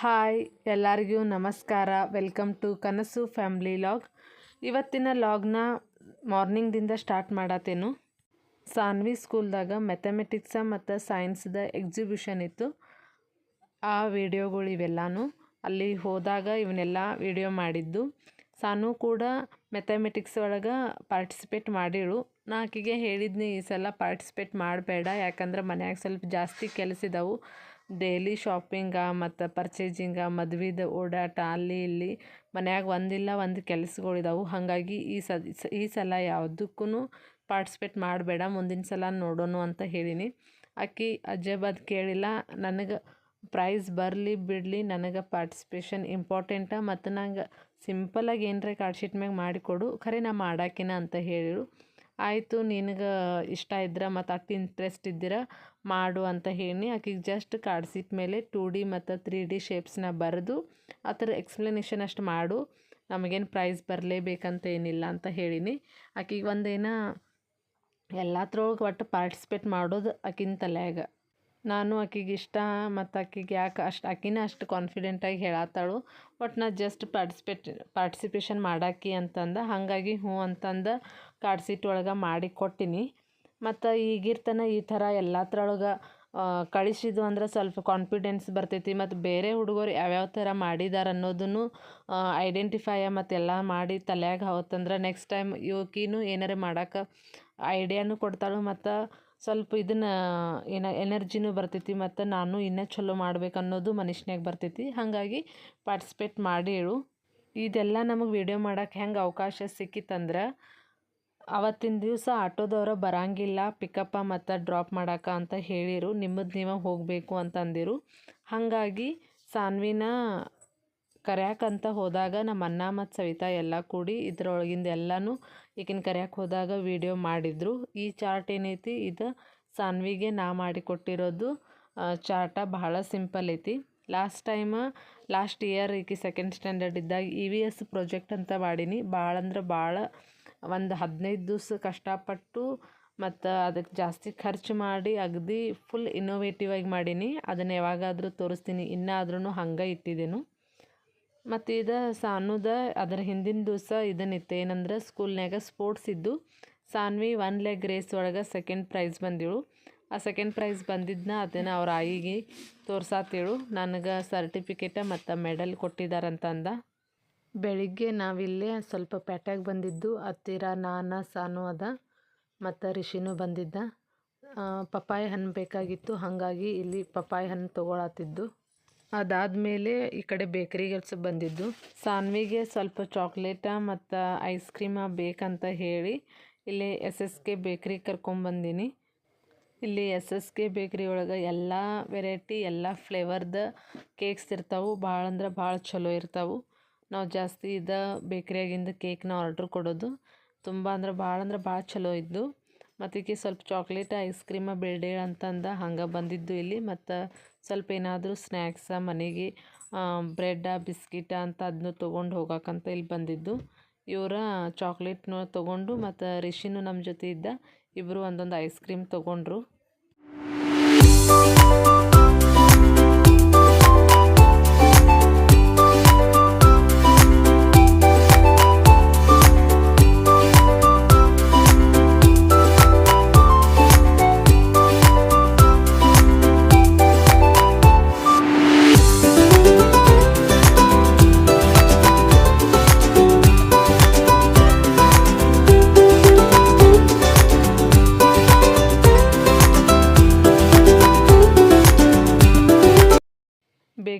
Hi, ಎಲ್ಲರಿಗೂ ನಮಸ್ಕಾರ. Welcome to Kanasu family log. ಇವತ್ತಿನ ಲಾಗ್ನ ಮಾರ್ನಿಂಗ್ದಿಂದ ಸ್ಟಾರ್ಟ್ ಮಾಡತ್ತೇನು. ಸಾನ್ವಿ ಸ್ಕೂಲ್ದಾಗ ಮೆಥಮೆಟಿಕ್ಸ ಮತ್ತು ಸೈನ್ಸ್ದ ಎಕ್ಸಿಬಿಷನ್ ಇತ್ತು. ಆ ವಿಡಿಯೋಗಳು ಇವೆಲ್ಲನೂ. ಅಲ್ಲಿ ಹೋದಾಗ ಇವನ್ನೆಲ್ಲ ವಿಡಿಯೋ ಮಾಡಿದ್ದು. ಸಾನು ಕೂಡ ಮೆಥಮೆಟಿಕ್ಸ್ ಒಳಗೆ ಪಾರ್ಟಿಸಿಪೇಟ್ ಮಾಡಿಳು. ನಾಕಿಗೆ ಹೇಳಿದ್ನಿ, ಈ ಸಲ ಪಾರ್ಟಿಸಿಪೇಟ್ ಮಾಡಬೇಡ, ಯಾಕಂದ್ರೆ ಮನ್ಯಾಗ ಸ್ವಲ್ಪ ಜಾಸ್ತಿ ಕೆಲಸ ಇದಾವು. ಡೈಲಿ ಶಾಪಿಂಗ ಮತ್ತು ಪರ್ಚೇಸಿಂಗ ಮದ್ವೆದು ಓಡಾಟ ಅಲ್ಲಿ ಇಲ್ಲಿ ಮನ್ಯಾಗ ಒಂದಿಲ್ಲ ಒಂದು ಕೆಲಸಗಳಿದಾವೆ. ಹಾಗಾಗಿ ಈ ಸ, ಈ ಸಲ ಯಾವುದಕ್ಕೂ ಪಾರ್ಟಿಸಿಪೇಟ್ ಮಾಡಬೇಡ, ಮುಂದಿನ ಸಲ ನೋಡೋಣ ಅಂತ ಹೇಳೀನಿ. ಆಕಿ ಅದು ಕೇಳಿಲ್ಲ, ನನಗೆ ಪ್ರೈಸ್ ಬರಲಿ ಬಿಡಲಿ, ನನಗೆ ಪಾರ್ಟಿಸಿಪೇಷನ್ ಇಂಪಾರ್ಟೆಂಟ ಮತ್ತು ನಂಗೆ ಸಿಂಪಲಾಗಿ ಏನರ ಕಾರ್ಡ್ ಶೀಟ್ ಮ್ಯಾಗ ಮಾಡಿಕೊಡು, ಖರೆ ನಾ ಮಾಡಾಕಿನ ಅಂತ ಹೇಳಿಳು ಆಯಿತು, ನಿನಗೆ ಇಷ್ಟ ಇದ್ರೆ ಮತ್ತು ಆಕೆ ಇಂಟ್ರೆಸ್ಟ್ ಇದ್ದಿರ ಮಾಡು ಅಂತ ಹೇಳಿ ಆಕಿಗೆ ಜಸ್ಟ್ ಕಾರ್ಡ್ ಮೇಲೆ ಟೂ ಡಿ ಮತ್ತು ತ್ರೀ ಡಿ ಶೇಪ್ಸ್ನ ಬರೆದು ಆ ಥರ ಎಕ್ಸ್ಪ್ಲನೇಷನ್ ಅಷ್ಟು ಮಾಡು. ನಮಗೇನು ಪ್ರೈಸ್ ಬರಲೇಬೇಕಂತ ಏನಿಲ್ಲ ಅಂತ ಹೇಳೀನಿ. ಆಕಿಗೆ ಒಂದೇನ ಎಲ್ಲತ್ರೊಳಗೆ ಒಟ್ಟು ಪಾರ್ಟಿಸಿಪೇಟ್ ಮಾಡೋದು ಆಕಿನ ತಲ್ಯಾಗ. ನಾನು ಆಕಿಗೆ ಇಷ್ಟ ಮತ್ತು ಆಕಿಗೆ ಯಾಕೆ ಅಷ್ಟು ಆಕಿನೇ ಅಷ್ಟು ಕಾನ್ಫಿಡೆಂಟಾಗಿ ಹೇಳತ್ತಾಳು ಬಟ್ ನಾ ಜಸ್ಟ್ ಪಾರ್ಟಿಸಿಪೇಟ್ ಪಾರ್ಟಿಸಿಪೇಷನ್ ಮಾಡಾಕಿ ಅಂತಂದ, ಹಾಗಾಗಿ ಹ್ಞೂ ಅಂತಂದು ಕಾರ್ಡ್ ಸೀಟ್ ಒಳಗೆ ಮಾಡಿ ಕೊಟ್ಟಿನಿ. ಮತ್ತು ಈಗಿರ್ತನ ಈ ಥರ ಎಲ್ಲತ್ರೊಳಗೆ ಕಳಿಸಿದ್ದು ಅಂದ್ರೆ ಸ್ವಲ್ಪ ಕಾನ್ಫಿಡೆನ್ಸ್ ಬರ್ತೈತಿ. ಮತ್ತು ಬೇರೆ ಹುಡುಗರು ಯಾವ್ಯಾವ ಥರ ಮಾಡಿದಾರೆ ಅನ್ನೋದನ್ನು ಐಡೆಂಟಿಫೈ ಮತ್ತು ಎಲ್ಲ ಮಾಡಿ ತಲೆಯಾಗ ಹೋತಂದ್ರೆ ನೆಕ್ಸ್ಟ್ ಟೈಮ್ ಇವಕಿನೂ ಏನಾರ ಮಾಡಕ್ಕೆ ಐಡಿಯಾನು ಕೊಡ್ತಾಳು. ಮತ್ತು ಸ್ವಲ್ಪ ಇದನ್ನು, ಏನ, ಎನರ್ಜಿನೂ ಬರ್ತೈತಿ ಮತ್ತು ನಾನು ಇನ್ನೂ ಚಲೋ ಮಾಡ್ಬೇಕು ಅನ್ನೋದು ಮನುಷ್ಯನಾಗ ಬರ್ತೈತಿ. ಹಾಗಾಗಿ ಪಾರ್ಟಿಸಿಪೇಟ್ ಮಾಡೇಳು ಇದೆಲ್ಲ ನಮಗೆ ವಿಡಿಯೋ ಮಾಡೋಕ್ಕೆ ಹೆಂಗೆ ಅವಕಾಶ ಸಿಕ್ಕಿತ್ತಂದ್ರೆ ಅವತ್ತಿನ ದಿವಸ ಆಟೋದವ್ರು ಬರಂಗಿಲ್ಲ ಪಿಕಪ್ಪ ಮತ್ತು ಡ್ರಾಪ್ ಮಾಡಕ್ಕೆ ಅಂತ ಹೇಳಿರು. ನಿಮ್ಮದು ನೀವೇ ಹೋಗಬೇಕು ಅಂತಂದಿರು. ಹಾಗಾಗಿ ಸಾನ್ವಿನ ಕರ್ಯಾಕಂತ ಹೋದಾಗ ನಮ್ಮ ಅಣ್ಣ ಮತ್ತು ಸವಿತಾ ಎಲ್ಲ ಕೂಡಿ ಇದ್ರೊಳಗಿಂದ ಎಲ್ಲನೂ ಈಗಿನ ಕರ್ಯಾಕೆ ಹೋದಾಗ ವಿಡಿಯೋ ಮಾಡಿದರು. ಈ ಚಾರ್ಟ್ ಏನೈತಿ? ಇದು ಸಾನ್ವಿಗೆ ನಾ ಮಾಡಿಕೊಟ್ಟಿರೋದು ಚಾರ್ಟ ಬಹಳ ಸಿಂಪಲ್ ಐತಿ. ಲಾಸ್ಟ್ ಟೈಮ ಲಾಸ್ಟ್ ಇಯರ್ ಈಕಿ ಸೆಕೆಂಡ್ ಸ್ಟ್ಯಾಂಡರ್ಡ್ ಇದ್ದಾಗ ಇ ವಿ ಎಸ್ ಪ್ರಾಜೆಕ್ಟ್ ಅಂತ ಮಾಡೀನಿ. ಭಾಳ ಅಂದ್ರೆ ಭಾಳ ಒಂದು ಹದಿನೈದು ದಿವ್ಸ ಕಷ್ಟಪಟ್ಟು ಮತ್ತು ಅದಕ್ಕೆ ಜಾಸ್ತಿ ಖರ್ಚು ಮಾಡಿ ಅಗದಿ ಫುಲ್ ಇನ್ನೋವೇಟಿವ್ ಆಗಿ ಮಾಡೀನಿ. ಅದನ್ನು ಯಾವಾಗಾದರೂ ತೋರಿಸ್ತೀನಿ. ಇನ್ನಾದ್ರೂ ಹಂಗೆ ಇಟ್ಟಿದ್ದೇನು ಮತ್ತು ಇದು ಸಾನುದ ಅದರ ಹಿಂದಿನ ದಿವಸ ಇದನ್ನಿತ್ತು ಏನಂದ್ರೆ ಸ್ಕೂಲ್ನ್ಯಾಗ ಸ್ಪೋರ್ಟ್ಸ್ ಇದ್ದು ಸಾನ್ವಿ ಒನ್ ಲೆಗ್ ರೇಸ್ ಒಳಗೆ ಸೆಕೆಂಡ್ ಪ್ರೈಸ್ ಬಂದಿಳು. ಆ ಸೆಕೆಂಡ್ ಪ್ರೈಸ್ ಬಂದಿದ್ದನ್ನ ಅದನ್ನು ಅವ್ರ ಆಯಿಗೆ ತೋರ್ಸಾತೇಳು. ನನಗೆ ಸರ್ಟಿಫಿಕೇಟ ಮತ್ತು ಮೆಡಲ್ ಕೊಟ್ಟಿದ್ದಾರಂತಂದ ಬೆಳಿಗ್ಗೆ ನಾವಿಲ್ಲೇ ಸ್ವಲ್ಪ ಪೇಟ್ಯಾಗ ಬಂದಿದ್ದು, ಹತ್ತಿರ ನಾನು, ಸಾನು ಅದ, ಮತ್ತು ರಿಷಿನೂ ಬಂದಿದ್ದ. ಪಪ್ಪಾಯ ಹಣ್ಣು ಬೇಕಾಗಿತ್ತು, ಹಾಗಾಗಿ ಇಲ್ಲಿ ಪಪ್ಪಾಯ ಹಣ್ಣು ತೊಗೊಳತ್ತಿದ್ದು ಅದಾದಮೇಲೆ ಈ ಕಡೆ ಬೇಕ್ರಿಗೆ ಬಂದಿದ್ದು. ಸಾನ್ವಿಗೆ ಸ್ವಲ್ಪ ಚಾಕ್ಲೇಟ ಮತ್ತು ಐಸ್ ಕ್ರೀಮ ಬೇಕಂತ ಹೇಳಿ ಇಲ್ಲಿ ಎಸ್ ಎಸ್ ಕೆ ಬೇಕ್ರಿ ಕರ್ಕೊಂಬಂದಿನಿ ಇಲ್ಲಿ ಎಸ್ ಎಸ್ ಕೆ ಬೇಕ್ರಿ ಒಳಗೆ ಎಲ್ಲ ವೆರೈಟಿ, ಎಲ್ಲ ಫ್ಲೇವರ್ದ ಕೇಕ್ಸ್ ಇರ್ತಾವೆ. ಭಾಳ ಅಂದ್ರೆ ಭಾಳ ಚಲೋ ಇರ್ತಾವೆ. ನಾವು ಜಾಸ್ತಿ ಇದ ಬೇಕ್ರಿಯಾಗಿಂದ ಕೇಕ್ನ ಆರ್ಡ್ರ್ ಕೊಡೋದು. ತುಂಬ ಅಂದ್ರೆ ಭಾಳ ಅಂದ್ರೆ ಭಾಳ ಚಲೋ ಇದ್ದು. ಮತ್ತು ಈಕೆ ಸ್ವಲ್ಪ ಚಾಕ್ಲೇಟ್, ಐಸ್ ಕ್ರೀಮ ಬೇಡ ಅಂತಂದ ಹಂಗೆ ಬಂದಿದ್ದು ಇಲ್ಲಿ. ಮತ್ತು ಸ್ವಲ್ಪ ಏನಾದರೂ ಸ್ನ್ಯಾಕ್ಸ ಮನೆಗೆ ಬ್ರೆಡ್ಡ ಬಿಸ್ಕಿಟ ಅಂತ ಅದನ್ನು ತೊಗೊಂಡು ಹೋಗೋಕ್ಕಂತ ಇಲ್ಲಿ ಬಂದಿದ್ದು. ಇವರ ಚಾಕ್ಲೇಟ್ನ ತೊಗೊಂಡು ಮತ್ತು ರಿಷಿನೂ ನಮ್ಮ ಜೊತೆ ಇದ್ದ. ಇಬ್ಬರು ಒಂದೊಂದು ಐಸ್ ಕ್ರೀಮ್ ತೊಗೊಂಡ್ರು.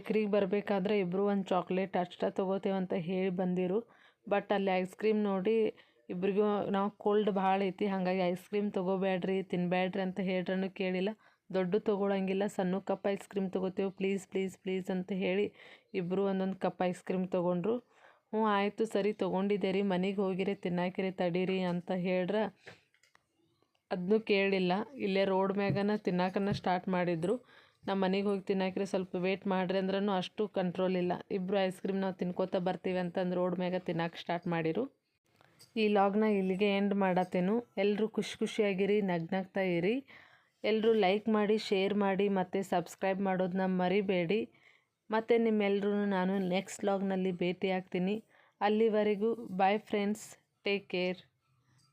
ಬೇಕ್ರಿಗೆ ಬರಬೇಕಾದ್ರೆ ಇಬ್ಬರು ಒಂದು ಚಾಕ್ಲೇಟ್ ಅಷ್ಟ ಅಂತ ಹೇಳಿ ಬಂದಿರು. ಬಟ್ ಅಲ್ಲಿ ಐಸ್ ಕ್ರೀಮ್ ನೋಡಿ ಇಬ್ರಿಗೂ ನಾವು ಕೋಲ್ಡ್ ಭಾಳ ಐತಿ, ಹಾಗಾಗಿ ಐಸ್ ಕ್ರೀಮ್ ತೊಗೋಬೇಡ್ರಿ ತಿನ್ನಬೇಡ್ರಿ ಅಂತ ಹೇಳ್ರೂ ಕೇಳಿಲ್ಲ. ದೊಡ್ಡ ತೊಗೊಳಂಗಿಲ್ಲ, ಸಣ್ಣ ಕಪ್ ಐಸ್ ಕ್ರೀಮ್ ತೊಗೋತೇವೆ ಪ್ಲೀಸ್ ಪ್ಲೀಸ್ ಪ್ಲೀಸ್ ಅಂತ ಹೇಳಿ ಇಬ್ಬರು ಒಂದೊಂದು ಕಪ್ ಐಸ್ ಕ್ರೀಮ್ ತೊಗೊಂಡ್ರು. ಹ್ಞೂ, ಆಯಿತು ಸರಿ, ತೊಗೊಂಡಿದ್ದೆ ರೀ, ಮನೆಗೆ ಹೋಗಿರಿ, ತಿನ್ನಾಕಿರಿ, ತಡೀರಿ ಅಂತ ಹೇಳ್ರೆ ಅದನ್ನೂ ಕೇಳಿಲ್ಲ. ಇಲ್ಲೇ ರೋಡ್ ಮ್ಯಾಗನ ತಿನ್ನಾಕನ ಸ್ಟಾರ್ಟ್ ಮಾಡಿದರು. ನಮ್ಮ ಮನೆಗೆ ಹೋಗಿ ತಿನ್ನಾಕ್ರಿ ಸ್ವಲ್ಪ ವೇಟ್ ಮಾಡ್ರಿ ಅಂದ್ರೂ ಅಷ್ಟು ಕಂಟ್ರೋಲ್ ಇಲ್ಲ. ಇಬ್ಬರು ಐಸ್ ಕ್ರೀಮ್ ನಾವು ತಿನ್ಕೋತಾ ಬರ್ತೀವಿ ಅಂತಂದು ರೋಡ್ ಮ್ಯಾಗ ತಿನ್ನಕ್ಕೆ ಸ್ಟಾರ್ಟ್ ಮಾಡಿರು. ಈ ಲಾಗ್ನ ಇಲ್ಲಿಗೆ ಎಂಡ್ ಮಾಡತ್ತೇನು. ಎಲ್ಲರೂ ಖುಷಿ ಖುಷಿಯಾಗಿರಿ, ನಗ್ನಗ್ತಾ ಇರಿ. ಎಲ್ಲರೂ ಲೈಕ್ ಮಾಡಿ ಶೇರ್ ಮಾಡಿ, ಮತ್ತು ಸಬ್ಸ್ಕ್ರೈಬ್ ಮಾಡೋದನ್ನ ಮರಿಬೇಡಿ. ಮತ್ತು ನಿಮ್ಮೆಲ್ಲರೂ ನಾನು ನೆಕ್ಸ್ಟ್ ಲಾಗ್ನಲ್ಲಿ ಭೇಟಿ ಆಗ್ತೀನಿ ಅಲ್ಲಿವರೆಗೂ ಬಾಯ್ ಫ್ರೆಂಡ್ಸ್ ಟೇಕ್ ಕೇರ್